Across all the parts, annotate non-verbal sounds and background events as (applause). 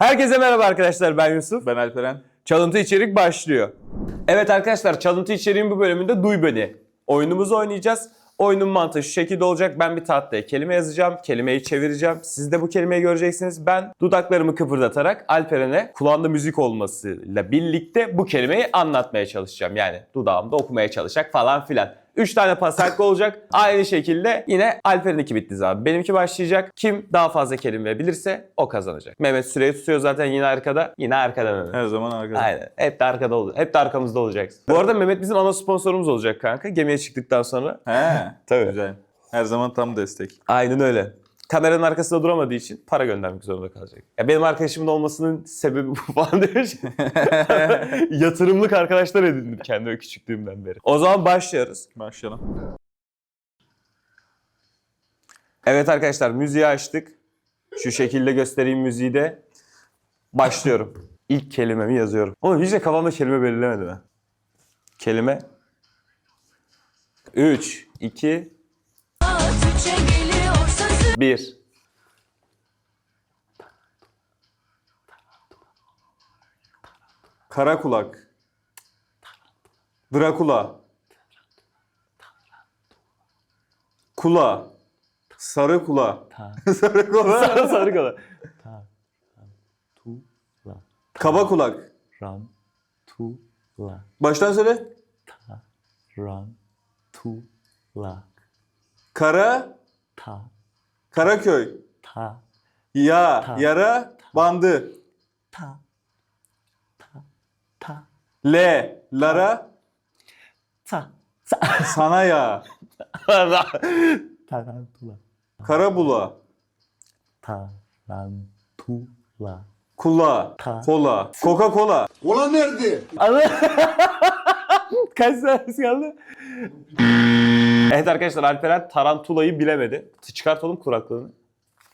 Herkese merhaba arkadaşlar ben Yusuf. Ben Alperen. Çalıntı içerik başlıyor. Evet arkadaşlar çalıntı içeriğin bu bölümünde Duy Beni oyunumuzu oynayacağız. Oyunun mantığı şu şekilde olacak. Ben bir tahtaya kelime yazacağım. Kelimeyi çevireceğim. Siz de bu kelimeyi göreceksiniz. Ben dudaklarımı kıpırdatarak Alperen'e kulağında müzik olmasıyla birlikte bu kelimeyi anlatmaya çalışacağım. Yani dudağımda okumaya çalışacak falan filan. 3 tane pas hakkı olacak. Aynı şekilde yine Alperen'inki bitti zaten. Benimki başlayacak. Kim daha fazla kelime bilirse o kazanacak. Mehmet süreyi tutuyor zaten yine arkada. Yine arkada Mehmet. Her zaman arkadaş. Aynen. Hep de arkada olacak. Hep de arkamızda olacaksın. Bu arada Mehmet bizim ana sponsorumuz olacak kanka. Gemiye çıktıktan sonra. He. Tabii. Güzel. Her zaman tam destek. Aynen öyle. Kameranın arkasında duramadığı için para göndermek zorunda kalacak. Ya benim arkadaşımın olmasının sebebi (laughs) bu falan demiş. (laughs) Yatırımlık arkadaşlar edindim kendime küçüklüğümden beri. O zaman başlıyoruz. Başlayalım. Evet arkadaşlar müziği açtık. Şu şekilde göstereyim müziği de. Başlıyorum. İlk kelimemi yazıyorum. Oğlum hiç de kafamda kelime belirlemedim ha. Kelime. 3, 2, Türkçe geliyor sözü 1. Kara kulak. Drakula. Kula. Sarı kula. (laughs) Sarı kula. (laughs) Sarı sarı kala. Kaba kulak. Ran tu la Baştan söyle. ran tu la Kara. ta Karaköy. ta Ya. Ta. Yara. Bandı. ta ta ta Le. Lara. ta (laughs) Sana ya. (laughs) tarantula Karabula. tarantula Kula. Ta. Kola. Coca Cola. Kola nerede? (laughs) Kaç tanesi kaldı? (laughs) evet arkadaşlar Alperen tarantulayı bilemedi. Çıkart oğlum kuraklığını.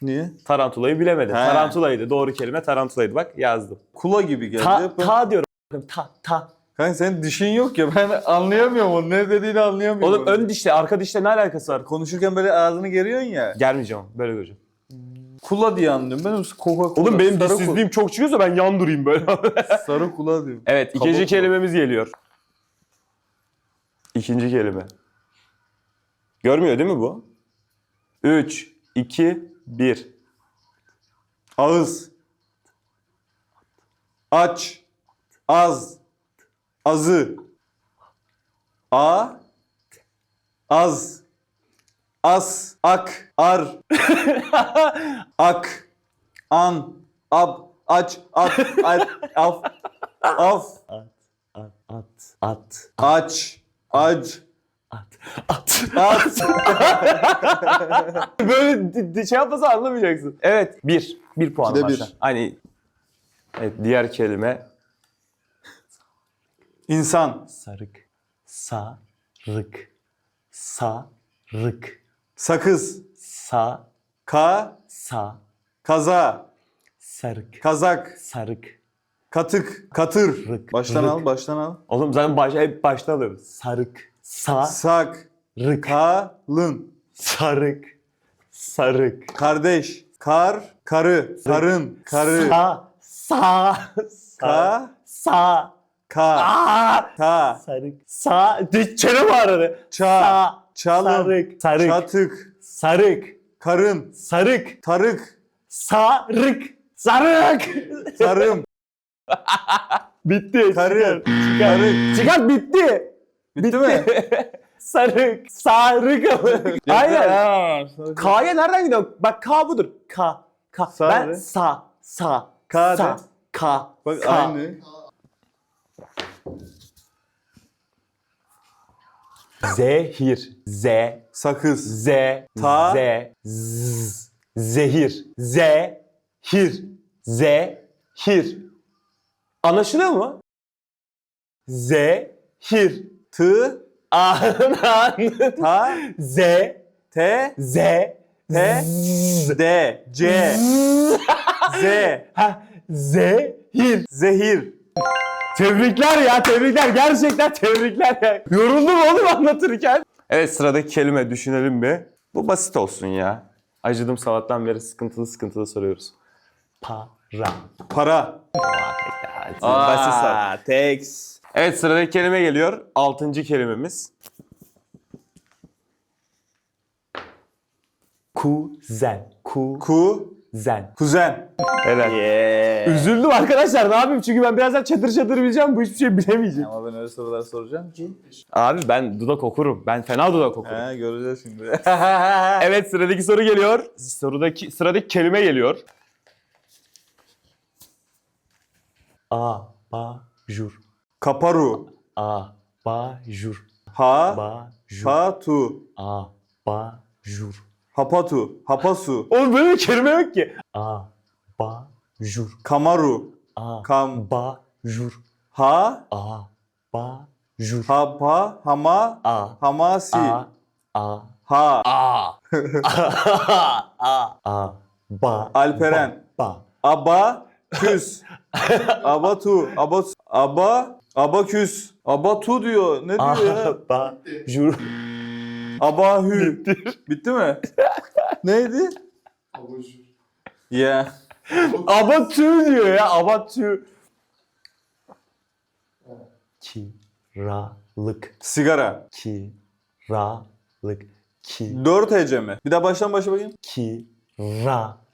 Niye? Tarantulayı bilemedi. He. Tarantulaydı. Doğru kelime tarantulaydı. Bak yazdım. Kula gibi geldi. Ta, Ben- ta diyorum. Ta, ta. Kanka senin dişin yok ya ben anlayamıyorum onu ne dediğini anlayamıyorum. Oğlum ön dişle arka dişle ne alakası var? konuşurken böyle ağzını geriyorsun ya. Gelmeyeceğim. Böyle göreceğim. Kula diye anlıyorum. Ben Coca Cola. Oğlum benim dişsizliğim çok çıkıyorsa ben yan durayım böyle. (laughs) Sarı kula diyorum. evet ikinci kula. kelimemiz geliyor. İkinci kelime. Görmüyor değil mi bu? 3, 2, 1. Ağız. Aç. Az. Azı. A. Az. As. Ak. Ar. (laughs) Ak. An. Ab. Aç. At. At. Af. Af. at at at at Aç. Ac. At at At. (laughs) Böyle di- di- şey yapmasa anlamayacaksın. Evet. Bir. Bir puan İkide başla. bir. Hani evet, diğer kelime. İnsan. sarık sarık sarık Sakız. sa Ka. sa Kaza. sarık Kazak. sarık Katık. Katır. Rık. Baştan Rık. al. Baştan al. Oğlum zaten baş, hep başta alıyoruz. sarık sa Sak. rık Kalın. sarık sarık Kardeş. Kar. Karı. Karın. Karı. sa sa Ka. sa Ka. Aa! Ta. sarık sa Di- çenem ağrıdı Ça. sa Çalın. sarık sarık Çatık. sarık Karın. sarık Tarık. sarık sarık Tarım. (laughs) Bitti. Karı. Çıkar. Karı. Çıkar bitti. Bitti mi? (laughs) Sarık. Sarık. Aynen. Aynen. K'ya nereden gidiyor? Bak K budur. K. K. Sa ben de. sa. Sa. K sa. de. K. Bak sa. aynı. Zehir. Z. Sakız. Z. Ta. Z. Z. Zehir. Z. Hir. Z. Hir. Anlaşılıyor mu? Z. Hir. Tı. Anan. (laughs) Ta. Z. T. Z. T. Z. D. C. Z. Ha, zehir. Zehir. Tebrikler ya tebrikler gerçekten tebrikler ya. Yoruldum oğlum anlatırken. Evet sıradaki kelime düşünelim bir. Bu basit olsun ya. Acıdım sabahtan beri sıkıntılı sıkıntılı soruyoruz. pa Ra. Para. Basit sor. Aa, Tex. Evet sıradaki kelime geliyor. Altıncı kelimemiz. Kuzen. Kuzen. Ku. Kuzen. Helal. Yeah. Üzüldüm arkadaşlar ne yapayım çünkü ben birazdan çatır çatır bileceğim bu hiçbir şey bilemeyeceğim. Ama ben öyle sorular soracağım ki. Abi ben dudak okurum. Ben fena dudak okurum. He göreceğiz şimdi. (laughs) Evet sıradaki soru geliyor. Sorudaki sıradaki kelime geliyor. A. Ba. Jur. Kaparu. A. Ba. Jur. Ha. Ba. Jur. Patu. A. Ba. Jur. Hapatu. Hapasu. Oğlum böyle bir kelime yok ki. A. Ba. Jur. Kamaru. A. Kam. Ba. Jur. Ha. A. Ba. Jur. Hapa. Hama. A. Hamasi. A. A. Ha. A. (laughs) A. A. Ba. Alperen. Ba. Aba. Küs. (laughs) Abatu. Abatu. Aba. Abaküs. Abatu diyor. Ne diyor ya? Ba. Jur. Abahü. Bitti mi? Neydi? Ya. Abatü diyor ya abatü. Kiralık. Sigara. Kiralık. Ki. Dört hece mi? Bir daha baştan başa bakayım.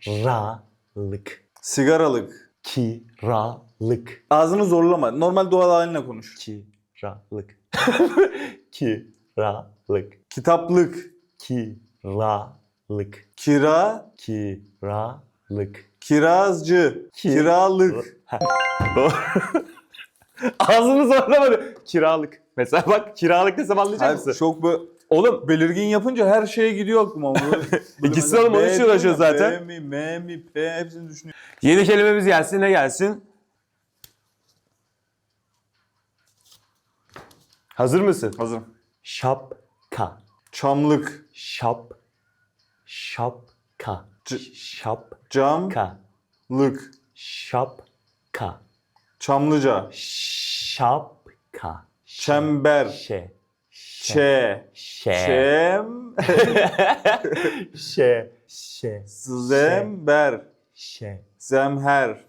Kiralık. Sigaralık. Kiralık. Ağzını zorlama. Normal doğal haline konuş. Kiralık. (laughs) Kiralık. Kitaplık. Kiralık. Kira. Kiralık. Kirazcı. Ki- Kiralık. (laughs) Ağzını zorlamadı. Kiralık. Mesela bak kiralık desem anlayacak Hayır, mısın? çok böyle Oğlum belirgin yapınca her şeye gidiyor aklıma. (laughs) İkisi oğlum, onun için ya, zaten. B mi, M mi, P hepsini düşünüyor. yeni kelimemiz gelsin ne gelsin? Hazır mısın? Hazırım. Şapka. Çamlık. Şap. Şapka. C- Şapka. Camlık. Şapka. Çamlıca. Şapka. Çember. Şe. Çe. Şe. Çem. Şe. Şe. Zember. Şe. Zemher.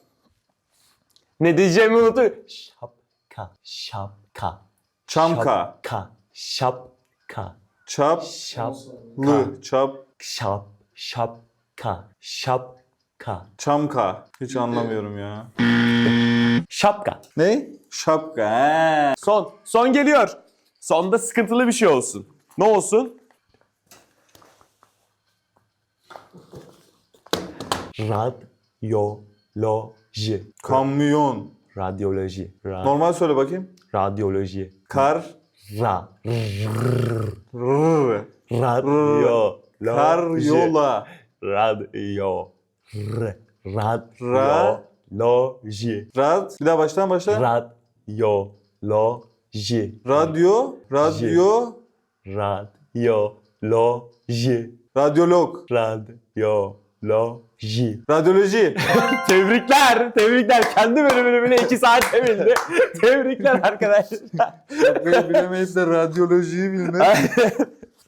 Ne diyeceğimi unuttum. Şapka. Şapka. Çamka. Şapka. Şapka. Çap. Şapka. Çap. Şap. Şapka. Şapka. Çamka. Hiç anlamıyorum ya. Şapka. Ne? Şapka. He. Son. Son geliyor. Sonda sıkıntılı bir şey olsun. Ne olsun? Radyoloji. Kamyon. Radyoloji. Ra- Normal söyle bakayım. Radyoloji. Kar. Ra. R. Radyo. Karyola. Radyo. R. Ra- Radyoloji. Rad. Bir daha baştan başla. Radyoloji. Radyo. Radyo. Radyoloji. Radyolog. Radyoloji. Radyoloji. (laughs) Tebrikler. Tebrikler. Kendi bölümünü bile 2 saatte bildi. (laughs) Tebrikler arkadaşlar. Şapkayı bilemeyip de radyolojiyi bilmek.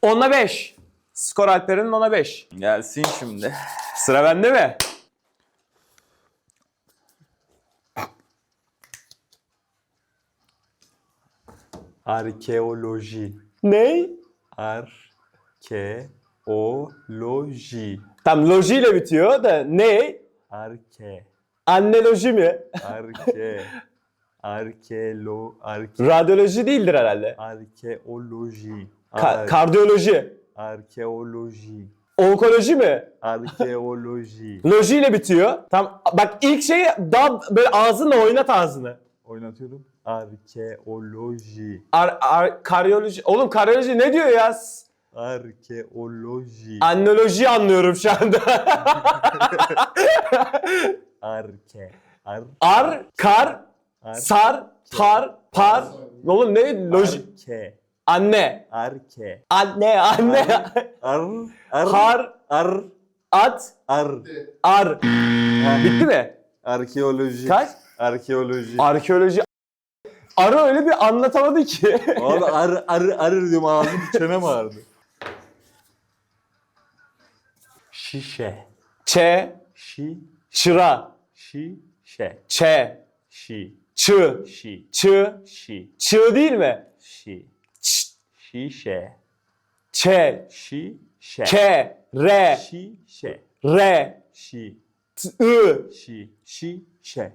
10'a 5. Skor Alperen'in 10'a 5. Gelsin şimdi. Sıra bende mi? Arkeoloji. Ne? Arkeoloji. Tam lojiyle bitiyor da ne? Arke. Anneloji mi? Arke. Arkelo. Arke. Radyoloji değildir herhalde. Arkeoloji. Ka- Ar- kardiyoloji. Arkeoloji. Onkoloji mi? Arkeoloji. (laughs) Loji ile bitiyor. Tam bak ilk şeyi daha böyle ağzınla oynat ağzını. Oynatıyorum. Arkeoloji. Ar, ar, karyoloji. Oğlum karyoloji ne diyor ya? Arkeoloji. Annoloji anlıyorum şu anda. (laughs) Arke. Ar. Ar, kar, Ar. sar, tar, par. Oğlum ne? Loji. Arke. Anne. Arke. Anne, anne. Ar. Ar. Kar, Ar. at, Ar. ar. Bitti mi? Arkeoloji. Kaç? Arkeoloji. Arkeoloji. Arı öyle bir anlatamadı ki. Abi arı arı arı diyorum ağzım çenem ağrıdı. Şişe. Ç, Şi. çıra. Şi. Şe. Ç, Şi. Ç, Şi. Ç, Şi. Ç değil mi? Şi. Ç, Şi. Şe. Ç, Şi. Şe. K, R, Şi. Şe. R, Şi. T, I. Şi. Şi. Şe.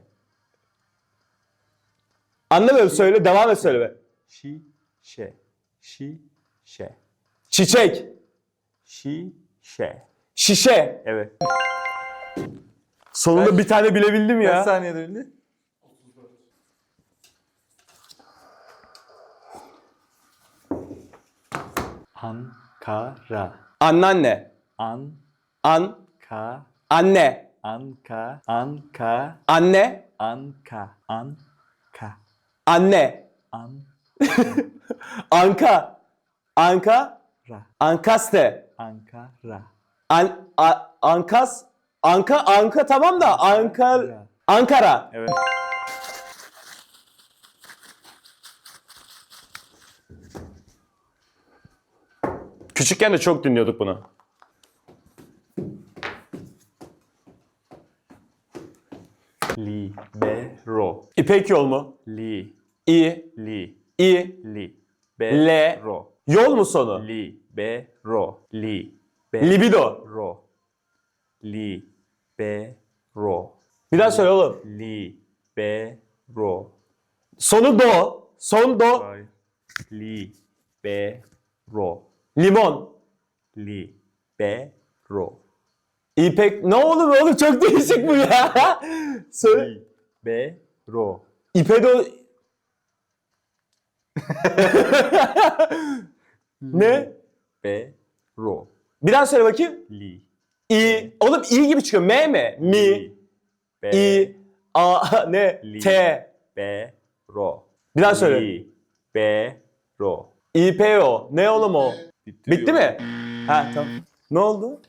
Anlamıyorum söyle devam et söyle be. Şi. Şe. Şi. Şe. Çiçek, Şi. Şe. şişe. Evet. Sonunda bir tane bilebildim ya. Kaç saniyede bildi? Ankara. Anneanne, An. an, Ka. anne, Anka. Anka. anne, Anka. Anka. Anne, An. anka, anka, Ra. ankaste, Ankara. an, a, ankas, anka, anka tamam da Ankara, Ra. Ankara. Evet. Küçükken de çok dinliyorduk bunu. Libero. İpek yol mu? Li. İ, Li. i, Li. Le. Bero. yol mu sonu? Libero. Li. Be. Libido. Ro. Li. Be. Ro. Bir daha söyle oğlum. Li. Be. Ro. Sonu do, son do, Hayır. Li. Be. Ro. limon. Li. Be. Ro. İpek, ne oğlum oğlum çok değişik bu ya. söyle. Li. Be. Ro. İpedo... (laughs) ne? Be. Ro. Bir daha söyle bakayım. Li. İ. Oğlum i gibi çıkıyor. M mi? Mi. Li. Be. İ. A. (laughs) Ne? Li. T. Be. Ro. Bir daha söyle. Li. Be. Ro. İPO. Ne oğlum o? Bitti, Bitti mi? Ha tamam. Ne oldu?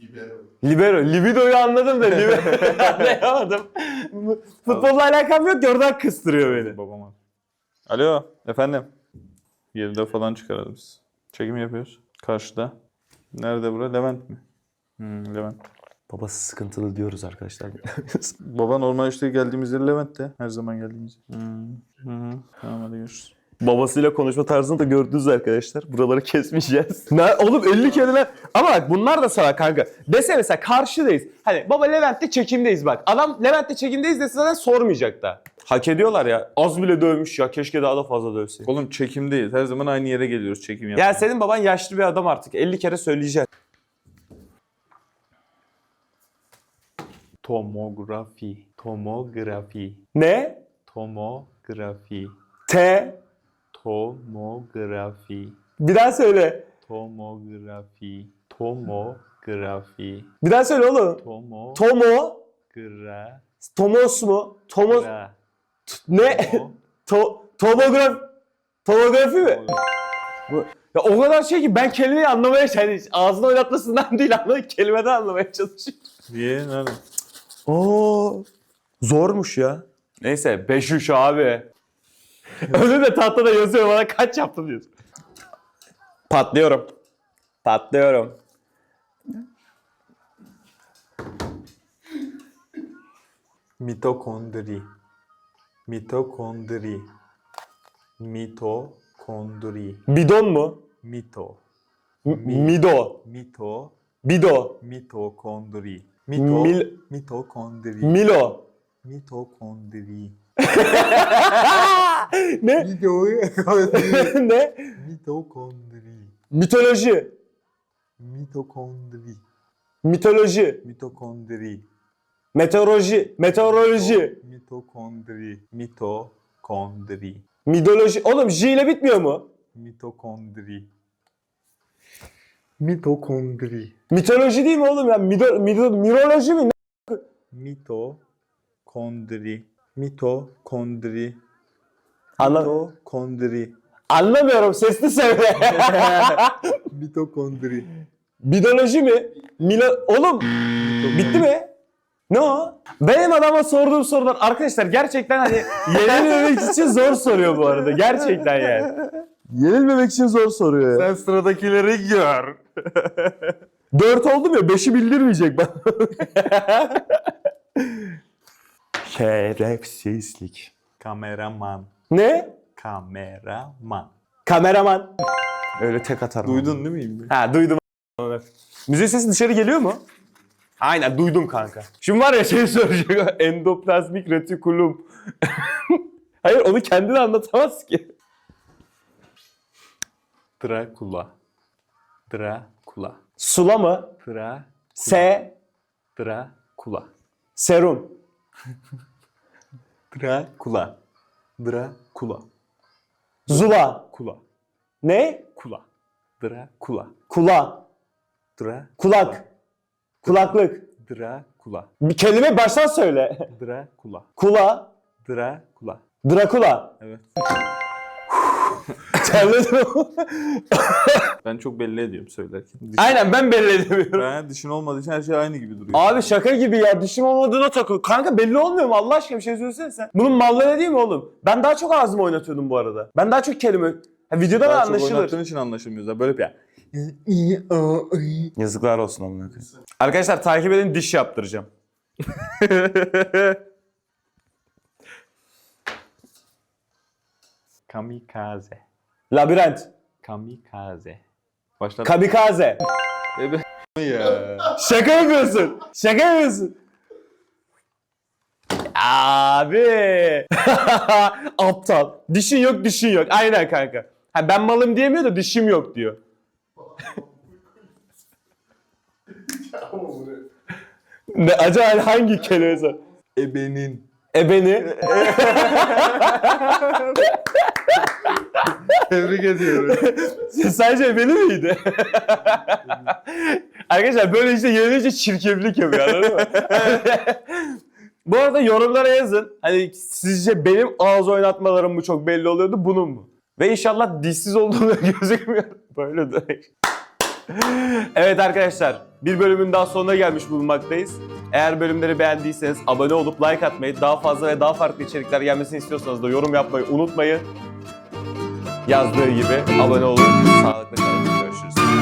Libero. Libero. Libido'yu anladım da libero (laughs) anlayamadım. Futbolla alakam yok ki oradan kıstırıyor beni. Babama. Alo efendim. 7'de falan çıkarız biz. Çekim yapıyoruz. Karşıda. Nerede bura? Levent mi? Hmm, Levent. Babası sıkıntılı diyoruz arkadaşlar. (laughs) Baba normal işte geldiğimiz yer Levent'te. Her zaman geldiğimiz yer. Hmm. Hı hı. Tamam hadi görüşürüz. Babasıyla konuşma tarzını da gördünüz arkadaşlar. Buraları (laughs) kesmeyeceğiz. Ne, oğlum 50 kelimeler. Ama bak bunlar da sana kanka. Dese mesela karşıdayız. Hani baba Levent'te çekimdeyiz bak. Adam Levent'te çekimdeyiz dese zaten sormayacak da. Hak ediyorlar ya. Az bile dövmüş ya. Keşke daha da fazla dövse. Oğlum çekimdeyiz. Her zaman aynı yere geliyoruz çekim yapmaya. Ya senin baban yaşlı bir adam artık. 50 kere söyleyeceksin. Tomografi. Tomografi. Ne? Tomografi. T. Tomografi. Bir daha söyle. Tomografi. Tomografi. Bir daha söyle oğlum. Tomogra. Tomo. Tomos mu? Tomos. Ne? To tomograf. Tomografi mi? Ya o kadar şey ki ben kelimeyi anlamaya yani ağzını oynatmasından (laughs) değil anlamaya kelimeden anlamaya çalışıyorum. Niye? Nerede? Oo. Zormuş ya. Neyse 5-3 abi. Öyle de tahtada yazıyor bana kaç yaptın diyorsun. Patlıyorum. Patlıyorum. Mitokondri. Mitokondri. Mitokondri. Bidon mu? Mito. M- Mido. Mito. Bido. Mitokondri. Mil- Mito. Mitokondri. Milo. Mitokondri. (laughs) ne? Mitokondri. (laughs) ne? Mitokondri. Mitoloji. Mitokondri. Mitoloji. Mitokondri. Meteoroloji. Meteoroloji. Mitokondri. Mitokondri. Midoloji. Oğlum J ile bitmiyor mu? Mitokondri. Mitokondri. Mitoloji değil mi oğlum ya? Mido, mido, miroloji mi? Mitokondri. Mitokondri. Anla- Mitokondri. Anlamıyorum. Sesli söyle. (laughs) Mitokondri. Bidoloji mi? Milo... Oğlum bitti mi? Ne o? Benim adama sorduğum sorular arkadaşlar gerçekten hani yenilmemek (laughs) için zor soruyor bu arada. Gerçekten yani. Yenilmemek için zor soruyor ya. Sen sıradakileri gör. (laughs) Dört oldum ya beşi bildirmeyecek bana. (laughs) Şerefsizlik. Kameraman. Ne? Kameraman. Kameraman. Öyle tek atarım. Duydun değil mi? Ha duydum. Müzik sesi dışarı geliyor mu? Aynen duydum kanka. Şimdi var ya şey soracak. (laughs) Endoplazmik retikulum. (laughs) Hayır onu kendin anlatamaz ki. Dracula. Dracula. Sula mı? Dra. Se. Dracula. Serum. (laughs) Dracula. Dracula. Zula. Kula. Ne? Kula. Dracula. Kula. Dra. Kulak. Kulaklık. Dracula. Bir kelime baştan söyle. Dracula. Kula. Dracula. Drakula. Evet. Terledim. Ben çok belli ediyorum söylerken. Diş- Aynen ben belli edemiyorum. Ben dişin olmadığı için her şey aynı gibi duruyor. Abi şaka gibi ya dişim olmadığına takıl. Kanka belli olmuyor mu Allah aşkına bir şey söylesene sen. Bunun malları değil mi oğlum? Ben daha çok ağzımı oynatıyordum bu arada. Ben daha çok kelime... Ha, videoda da Daha çok anlaşılır. oynattığın için anlaşılmıyor zaten. Böyle bir ya. Yazıklar olsun amına koyayım. Arkadaşlar takip edin diş yaptıracağım. (laughs) Kamikaze. Labirent. Kamikaze. Başla. Kamikaze. (laughs) Ya. Şaka yapıyorsun. Şaka yapıyorsun. Abi. (laughs) Aptal. Dişin yok dişin yok. Aynen kanka. Ha, ben malım diyemiyor da dişim yok diyor. Ne acaba hangi kelime? Ebenin. Ebeni. Tebrik ediyorum. Sadece ebeni miydi? Arkadaşlar böyle işte yenilince çirkeflik yapıyor anladın mı? Bu arada yorumlara yazın. Hani sizce benim ağız oynatmalarım mı çok belli oluyordu bunun mu? Ve inşallah dişsiz olduğunu (laughs) gözükmüyor. Böyle de. evet arkadaşlar bir bölümün daha sonuna gelmiş bulunmaktayız. Eğer bölümleri beğendiyseniz abone olup like atmayı, daha fazla ve daha farklı içerikler gelmesini istiyorsanız da yorum yapmayı unutmayın. Yazdığı gibi abone olun. Sağlıklı kalın. Görüşürüz.